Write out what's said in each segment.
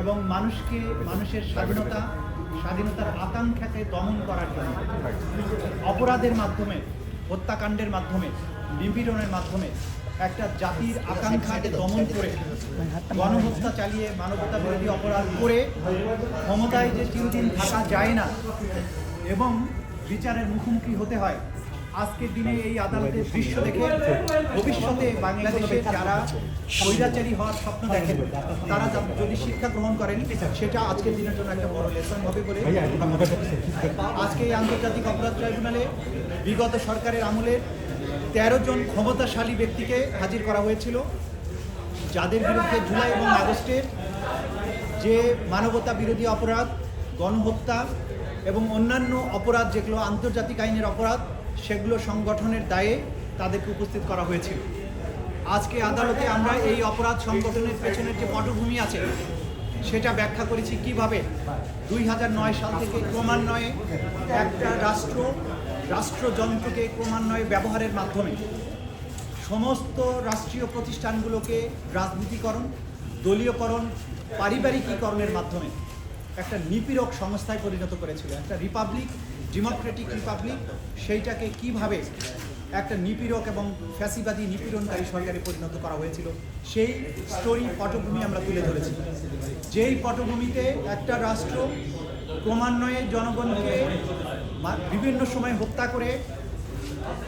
এবং মানুষকে, মানুষের স্বাধীনতা, স্বাধীনতার আকাঙ্ক্ষাকে দমন করার জন্য, অপরাধের মাধ্যমে, হত্যাকাণ্ডের মাধ্যমে, নিপীড়নের মাধ্যমে একটা জাতির আকাঙ্ক্ষাকে দমন করে, গণহত্যা চালিয়ে মানবতা বিরোধী অপরাধ করে ক্ষমতায় যে চিরদিন থাকা যায় না, এবং বিচারের মুখোমুখি হতে হয় আজকের দিনে এই আদালতের দৃশ্য দেখে ভবিষ্যতে বাংলাদেশে যারা স্বৈরাচারী হওয়ার স্বপ্ন দেখেন তারা যদি শিক্ষা গ্রহণ করেন সেটা আজকের দিনের জন্য একটা বড় লেসন হবে বলে আজকে এই আন্তর্জাতিক অপরাধ ট্রাইব্যুনালে বিগত সরকারের আমলে তেরো জন ক্ষমতাশালী ব্যক্তিকে হাজির করা হয়েছিল যাদের বিরুদ্ধে জুলাই এবং আগস্টের যে মানবতা বিরোধী অপরাধ গণহত্যা এবং অন্যান্য অপরাধ যেগুলো আন্তর্জাতিক আইনের অপরাধ সেগুলো সংগঠনের দায়ে তাদেরকে উপস্থিত করা হয়েছিল। আজকে আদালতে আমরা এই অপরাধ সংগঠনের পেছনের যে পটভূমি আছে, সেটা ব্যাখ্যা করেছি কীভাবে দুই হাজার নয় সাল থেকে ক্রমান্বয়ে একটা রাষ্ট্র, রাষ্ট্রযন্ত্রকে ক্রমান্বয়ে ব্যবহারের মাধ্যমে সমস্ত রাষ্ট্রীয় প্রতিষ্ঠানগুলোকে রাজনীতিকরণ, দলীয়করণ, পারিবারিকীকরণের মাধ্যমে একটা নিপীড়ক সংস্থায় পরিণত করেছিল। একটা রিপাবলিক, ডেমোক্রেটিক রিপাবলিক, সেইটাকে কীভাবে একটা নিপীড়ক এবং ফ্যাসিবাদী, নিপীড়নকারী সরকারে পরিণত করা হয়েছিল, সেই স্টোরি পটভূমি আমরা তুলে ধরেছি। যেই পটভূমিতে একটা রাষ্ট্র ক্রমান্বয়ে জনগণকে বিভিন্ন সময় হত্যা করে,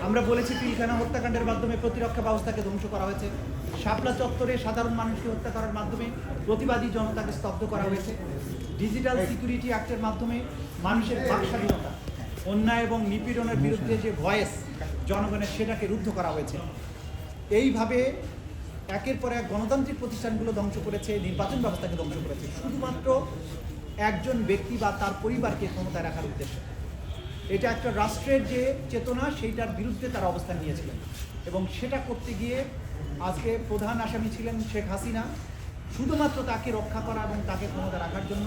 আমরা বলেছি পিলখানা হত্যাকাণ্ডের মাধ্যমে প্রতিরক্ষা ব্যবস্থাকে ধ্বংস করা হয়েছে। শাপলা চত্বরে সাধারণ মানুষকে হত্যা করার মাধ্যমে প্রতিবাদী জনতাকে স্তব্ধ করা হয়েছে। ডিজিটাল সিকিউরিটি অ্যাক্টের মাধ্যমে মানুষের বাক স্বাধীনতা অন্যায় এবং নিপীড়নের বিরুদ্ধে যে ভয়েস জনগণের সেটাকে রুদ্ধ করা হয়েছে। এইভাবে একের পর এক গণতান্ত্রিক প্রতিষ্ঠানগুলো ধ্বংস করেছে, নির্বাচন ব্যবস্থাকে ধ্বংস করেছে। শুধুমাত্র একজন ব্যক্তি বা তার পরিবারকে ক্ষমতায় রাখার উদ্দেশ্যে। এটা একটা রাষ্ট্রের যে চেতনা, সেইটার বিরুদ্ধে তারা অবস্থান নিয়েছিলেন। এবং সেটা করতে গিয়ে আজকে প্রধান আসামি ছিলেন শেখ হাসিনা। শুধুমাত্র তাকে রক্ষা করা এবং তাকে ক্ষমতা রাখার জন্য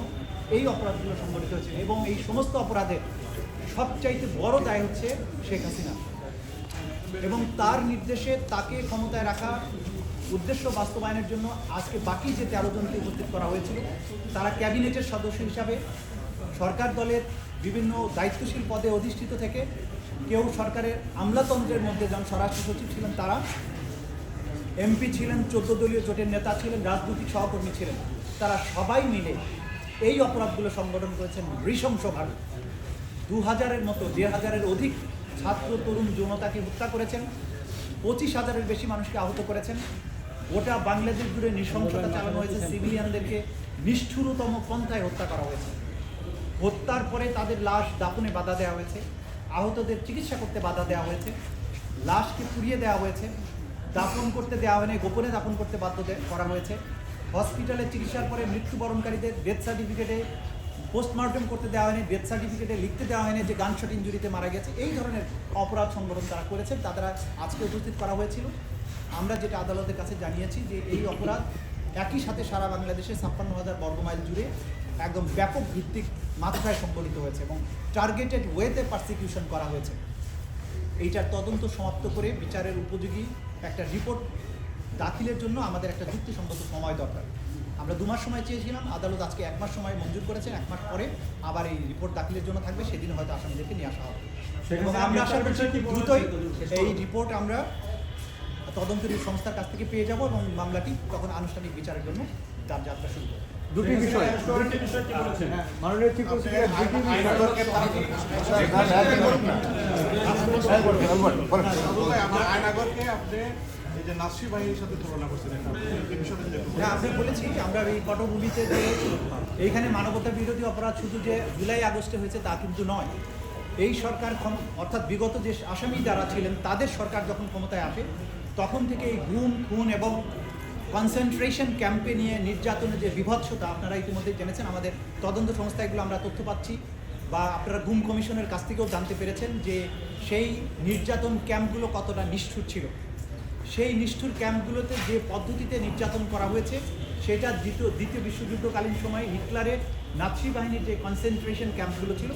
এই অপরাধগুলো সংগঠিত হয়েছে এবং এই সমস্ত অপরাধের সবচাইতে বড় দায় হচ্ছে শেখ হাসিনা। এবং তার নির্দেশে তাকে ক্ষমতায় রাখা উদ্দেশ্য বাস্তবায়নের জন্য আজকে বাকি যে তেরো জনকে উপস্থিত করা হয়েছিল, তারা ক্যাবিনেটের সদস্য হিসাবে সরকার দলের বিভিন্ন দায়িত্বশীল পদে অধিষ্ঠিত থেকে কেউ সরকারের আমলাতন্ত্রের মধ্যে যেমন স্বরাষ্ট্র সচিব ছিলেন তারা। এমপি ছিলেন, চোদ্দ দলীয় জোটের নেতা ছিলেন, রাজনৈতিক সহকর্মী ছিলেন। তারা সবাই মিলে এই অপরাধগুলো সংগঠন করেছেন নৃশংসভাবে দু হাজারের মতো দেড় হাজারের অধিক ছাত্র তরুণ যৌনতাকে হত্যা করেছেন। পঁচিশ হাজারের বেশি মানুষকে আহত করেছেন। গোটা বাংলাদেশ জুড়ে নৃশংসতা চালানো হয়েছে সিভিলিয়ানদেরকে। নিষ্ঠুরতম পন্থায় হত্যা করা হয়েছে। হত্যার পরে তাদের লাশ দাফনে বাধা দেওয়া হয়েছে। আহতদের চিকিৎসা করতে বাধা দেওয়া হয়েছে। লাশকে পুড়িয়ে দেওয়া হয়েছে। দাফন করতে দেওয়া হয়নি, গোপনে দাফন করতে বাধ্য করা হয়েছে। হসপিটালে চিকিৎসার পরে মৃত্যুবরণকারীদের ডেথ সার্টিফিকেটে পোস্টমর্টম করতে দেওয়া হয়নি, ডেথ সার্টিফিকেটে লিখতে দেওয়া হয়নি যে গানশট ইঞ্জুরিতে মারা গেছে। এই ধরনের অপরাধ সংগঠন তারা করেছেন তারা আজকে উপস্থিত করা হয়েছিল। আমরা যেটা আদালতের কাছে জানিয়েছি যে এই অপরাধ একই সাথে সারা বাংলাদেশে ছাপ্পান্ন হাজার বর্গমাইল জুড়ে একদম ব্যাপক ভিত্তিক মাত্রায় সংগঠিত হয়েছে এবং টার্গেটেড ওয়েতে পারসিকিউশন করা হয়েছে। এইটার তদন্ত সমাপ্ত করে বিচারের উপযোগী একটা রিপোর্ট দাখিলের জন্য আমাদের একটা যুক্তিসঙ্গত সময় দরকার। আমরা দু মাস সময় চেয়েছিলাম আদালত আজকে এক মাস সময় মঞ্জুর করেছেন এক মাস পরে আবার এই রিপোর্ট দাখিলের জন্য থাকবে সেদিন হয়তো আসামিদেরকে নিয়ে আসা হবে। এবং আমরা আশা করছি দ্রুতই এই রিপোর্ট আমরা তদন্তকারী সংস্থার কাছ থেকে পেয়ে যাব এবং মামলাটি তখন আনুষ্ঠানিক বিচারের জন্য তার যাত্রা শুরু করবে। দুটি বিষয়। দুটি বিষয় মাননীয় চিফ আয়নাগরকে আপনি এই যে নাসি বাহিনীর সাথে তুলনা করছেন একটু হ্যাঁ আপনি বলেছি আমরা এই পটভূমিতে যে এইখানে মানবতা বিরোধী অপরাধ শুধু যে জুলাই আগস্টে হয়েছে তা কিন্তু নয়। এই সরকার ক্ষম- অর্থাৎ বিগত যে আসামি যারা ছিলেন তাদের সরকার যখন ক্ষমতায় আসে তখন থেকে এই গুম খুন এবং কনসেন্ট্রেশন ক্যাম্পে নিয়ে নির্যাতনের যে বিভৎসতা, আপনারা ইতিমধ্যে জেনেছেন, আমাদের তদন্ত সংস্থা এগুলো আমরা তথ্য পাচ্ছি বা আপনারা গুম কমিশনের কাছ থেকেও জানতে পেরেছেন যে সেই নির্যাতন ক্যাম্পগুলো কতটা নিষ্ঠুর ছিল। সেই নিষ্ঠুর ক্যাম্পগুলোতে যে পদ্ধতিতে নির্যাতন করা হয়েছে, সেটা দ্বিতীয় দ্বিতীয় বিশ্বযুদ্ধকালীন সময়ে হিটলারের নাৎসি বাহিনীর যে কনসেন্ট্রেশন ক্যাম্পগুলো ছিল,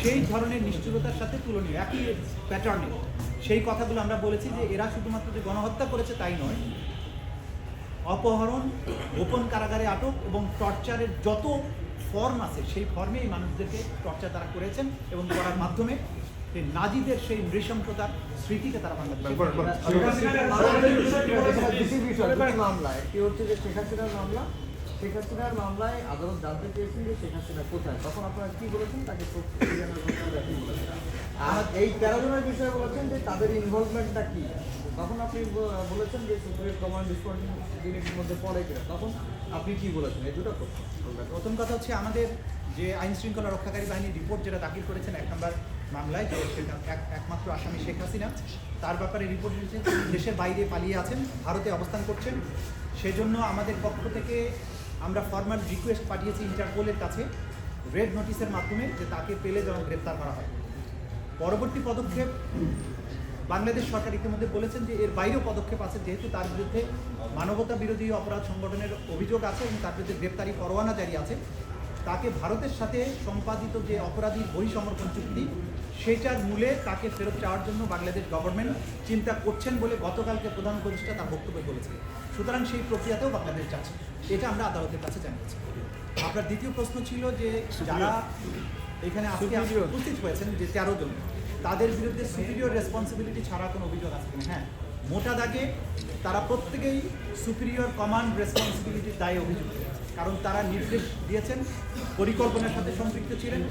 সেই ধরনের নিষ্ঠুরতার সাথে তুলনীয়, একই প্যাটার্নে সেই কথাগুলো আমরা বলেছি যে এরা শুধুমাত্র যে গণহত্যা করেছে তাই নয় অপহরণ গোপন কারাগারে আটক এবং টর্চারের যত ফর্ম আছে সেই ফর্মে এই মানুষদেরকে টর্চার তারা করেছেন এবং করার মাধ্যমে সেই নাজিদের সেই নৃশংসতার স্মৃতিকে তারা বাংলাদেশ মামলা একটি হচ্ছে যে শেখ হাসিনার মামলা শেখ হাসিনার মামলায় আদালত জানতে চেয়েছেন যে শেখ হাসিনা কোথায়? তখন আপনারা কি বলেছেন? তাকে আর এই তেরো জনের বিষয়ে বলেছেন যে তাদের ইনভলভমেন্টটা কি? তখন আপনি বলেছেন যে সুপ্রিম কমান্ড রেসপন্সিবিলিটির মধ্যে পড়ে কিনা। তখন আপনি কি বলেছেন? এই দুটো প্রথম কথা হচ্ছে আমাদের যে আইন শৃঙ্খলা রক্ষাকারী বাহিনীর রিপোর্ট যেটা দাখিল করেছেন এক নম্বর মামলায় যে একমাত্র আসামি শেখ হাসিনা। তার ব্যাপারে রিপোর্ট এসেছে দেশের বাইরে পালিয়ে আছেন, ভারতে অবস্থান করছেন। সেজন্য আমাদের পক্ষ থেকে আমরা ফর্মাল রিকোয়েস্ট পাঠিয়েছি ইন্টারপোলের কাছে রেড নোটিশের মাধ্যমে যে তাকে পেলে যেন গ্রেপ্তার করা হয়। পরবর্তী পদক্ষেপ, বাংলাদেশ সরকার ইতিমধ্যে বলেছেন যে এর বাইরেও পদক্ষেপ আছে, যেহেতু তার বিরুদ্ধে মানবতা বিরোধী অপরাধ সংগঠনের অভিযোগ আছে এবং তার বিরুদ্ধে গ্রেপ্তারি পরোয়ানা জারি আছে। তাকে ভারতের সাথে সম্পাদিত যে অপরাধীর বহিসমর্পণ চুক্তি সেটার মূলে তাকে ফেরত চাওয়ার জন্য বাংলাদেশ গভর্নমেন্ট চিন্তা করছেন বলে গতকালকে প্রধান উপদেষ্টা তার বক্তব্যে বলেছে সুতরাং সেই প্রক্রিয়াতেও বাংলাদেশ যাচ্ছে। এটা আমরা আদালতের কাছে জানিয়েছি। আপনার দ্বিতীয় প্রশ্ন ছিল যে যারা এখানে আজকে। উপস্থিত হয়েছেন যে তেরো জন তাদের বিরুদ্ধে সুপিরিয়র রেসপন্সিবিলিটি ছাড়া কোনো অভিযোগ আছে কিনা? হ্যাঁ মোটা দাগে তারা প্রত্যেকেই সুপিরিয়র কমান্ড রেসপন্সিবিলিটির দায়ে অভিযুক্ত। কারণ তারা নির্দেশ দিয়েছেন পরিকল্পনার সাথে সম্পৃক্ত ছিলেন।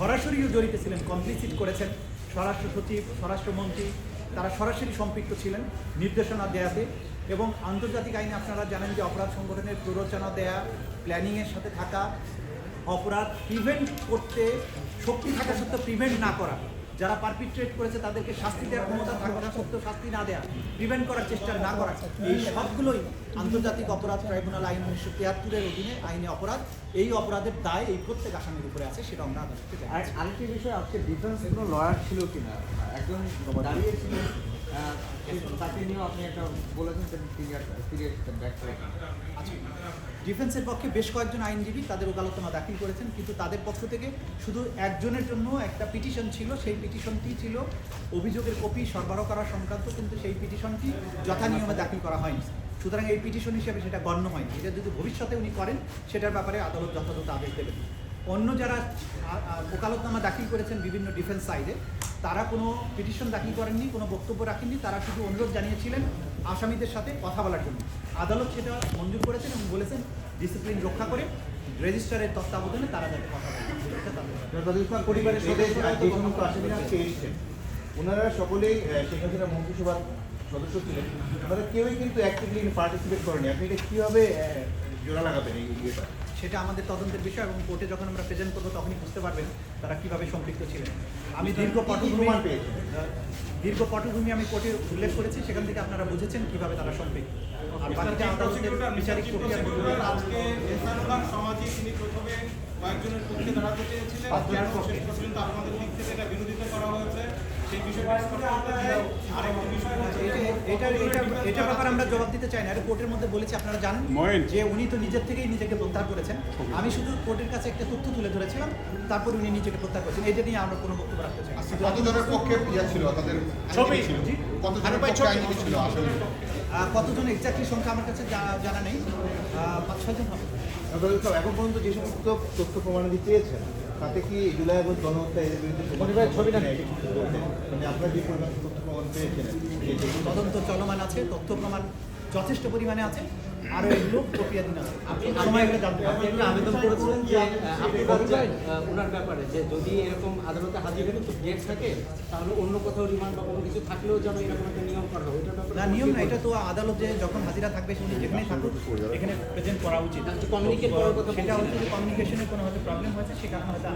সরাসরিও জড়িত ছিলেন কমপ্লিসিট করেছেন স্বরাষ্ট্র সচিব, স্বরাষ্ট্রমন্ত্রী, তারা সরাসরি সম্পৃক্ত ছিলেন নির্দেশনা দেয়াতে এবং আন্তর্জাতিক আইনে আপনারা জানেন যে অপরাধ সংগঠনের প্ররোচনা দেয়া প্ল্যানিংয়ের সাথে থাকা, অপরাধ প্রিভেন্ট করতে, শক্তি থাকা সত্ত্বেও প্রিভেন্ট না করা। যারা পারপিট্রেট করেছে তাদেরকে শাস্তি দেওয়ার ক্ষমতা থাকা সত্ত্বেও শাস্তি না দেওয়া প্রিভেন্ট করার চেষ্টা না করা এই সবগুলোই আন্তর্জাতিক অপরাধ ট্রাইব্যুনাল আইন উনিশশো তিয়াত্তরের অধীনে আইনে অপরাধ। এই অপরাধের দায় এই প্রত্যেক আসামির উপরে আছে সেটা আমরা আদালতকে আর আরেকটি বিষয় আজকে ডিফেন্স কোনো লয়ার ছিল কিনা? একজন দাঁড়িয়ে ছিলেন আহ, আপনি একটা বলেছেন আচ্ছা ডিফেন্সের পক্ষে বেশ কয়েকজন আইনজীবী তাদের ওকালতমা দাখিল করেছেন, কিন্তু তাদের পক্ষ থেকে শুধু একজনের জন্য একটা পিটিশন ছিল, সেই পিটিশনটি ছিল অভিযোগের কপি সরবরাহ করা সংক্রান্ত, কিন্তু সেই পিটিশনটি যথানিয়মে দাখিল করা হয়নি। সুতরাং এই পিটিশন হিসেবে সেটা গণ্য হয়নি। এটা যদি ভবিষ্যতে উনি করেন, সেটার ব্যাপারে আদালত যথাযথ আদেশ দেবেন। অন্য যারা ওকালতনামা দাখিল করেছেন বিভিন্ন ডিফেন্স সাইডে তারা কোনো পিটিশন দাখিল করেননি কোনো বক্তব্য রাখেননি তারা শুধু অনুরোধ জানিয়েছিলেন আসামিদের সাথে কথা বলার জন্য। আদালত সেটা মঞ্জুর করেছেন এবং বলেছেন ডিসিপ্লিন রক্ষা করে রেজিস্ট্রারের তত্ত্বাবধানে তারা যাতে কথা বলেন পরিবারের সদস্য যে সমস্ত আসামিরা এসেছেন? ওনারা সকলেই শেখ হাসিনা মন্ত্রিসভার সদস্য ছিলেন। ওনারা কেউই কিন্তু অ্যাক্টিভলি পার্টিসিপেট করেনি আপনি এটা কীভাবে জোড়া লাগাবেন এই ইয়েটা? সেটা আমাদের তদন্তের বিষয় এবং কোর্টে যখন আমরা প্রেজেন্ট করব তখনই বুঝতে পারবেন তারা কীভাবে সম্পৃক্ত ছিলেন। আমি দীর্ঘ পটভূমি দীর্ঘ পটভূমি আমি কোর্টে উল্লেখ করেছি সেখান থেকে আপনারা বুঝেছেন কীভাবে তারা সম্পৃক্ত। আর বাকিটা আদালতের বিচারিক প্রক্রিয়া আজকে সমাজে তিনি প্রথমে কয়েকজনের পক্ষে দাঁড়াতে চেয়েছিলেন। এবং শেষ পর্যন্ত আপনাদের দিক থেকে এটা বিরোধিতা করা হয়েছে। সেই বিষয়টা স্পষ্ট করতে চাই আরেকটি বিষয় হচ্ছে যে এটা এটা এটা আমরা জবাব দিতে চাই না। এটা কোর্টের মধ্যে বলেছি আপনারা জানেন যে উনি তো নিজের থেকেই নিজেকে প্রত্যাহার করেছেন। আমি শুধু কোর্টের কাছে একটা তথ্য তুলে ধরেছিলাম তারপর উনি নিজেকে প্রত্যাহার করেছেন। এটা নিয়ে আমরা কোনো বক্তব্য রাখতে চাই কতজনের পক্ষে ইয়া ছিল? তাদের আইনজীবী কতজনের ছিল আসলে? কতজন এক্স্যাক্টলি সংখ্যা আমার কাছে জানা নেই। পাঁচ ছয়জন হবে। এখন পর্যন্ত যে সমস্ত তথ্য প্রমাণাদি পেয়েছেন তাতে কি জুলাই আগস্ট গণহত্যা এর বিরুদ্ধে পরিবারের ছবিটা নেই। মানে আপনারা যে পরিমাণ তথ্য প্রমাণ পেয়েছেন? তদন্ত চলমান আছে তথ্য প্রমাণ যথেষ্ট পরিমাণে আছে। আরও এগুলো প্রক্রিয়াধীন আছে সময় হলে জানতে আপনি একটা আবেদন করেছিলেন যে আপনি বলছেন ওনার ব্যাপারে যে যদি এরকম আদালতে হাজির হলে তো ডেট থাকে তাহলে অন্য কোথাও রিমান্ড বা কোনো কিছু থাকলেও যেন এরকম একটা নিয়ম করা হয়। ওইটার ব্যাপারে না নিয়ম না এটা তো আদালতে যখন হাজিরা থাকবে সেখানে যেখানেই থাকুক এখানে প্রেজেন্ট করা উচিত। কমিউনিকেট করার কথা সেটা। হচ্ছে কমিউনিকেশনের কোনো হয়তো প্রবলেম হয়েছে সে কারণে হয়তো